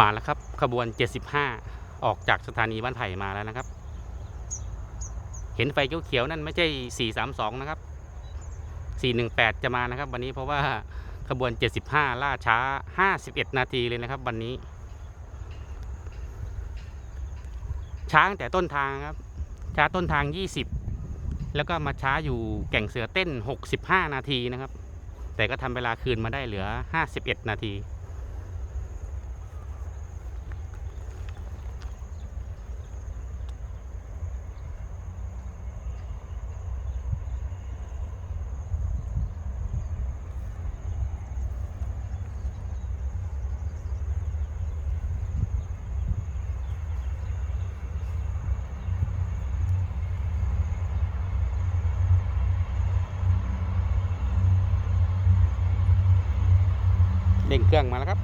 มาแล้วครับ ขบวน 75 ออกจากสถานีบ้านไผ่มาแล้วนะครับ เห็นไฟเขียวๆนั่นไม่ใช่ 432 นะครับ 418 จะมานะครับ วันนี้เพราะว่าขบวน 75 ล่าช้า 51 นาทีเลยนะครับ วันนี้ ช้างแต่ต้นทางครับ ช้าต้นทาง 20 แล้วก็มาช้าอยู่แก่งเสือเต้น 65 นาทีนะครับ แต่ก็ทำเวลาคืนมาได้เหลือ 51 นาที เร่งเครื่องมาแล้วครับ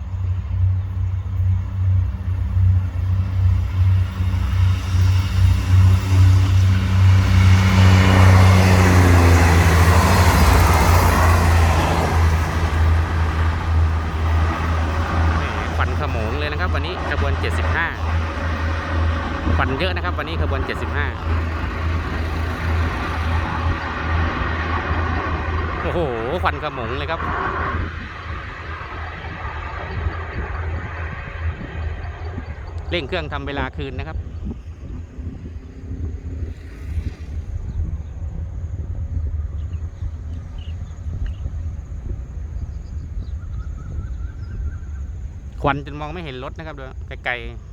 ควันขโมงเลยนะครับ วันนี้ขบวน 75ควันเยอะนะครับ วันนี้ขบวน 75โอ้โหควันขโมงเลยครับ เร่งเครื่องทำเวลาคืนนะครับควันจนมองไม่เห็นรถนะครับเดี๋ยวไกลๆ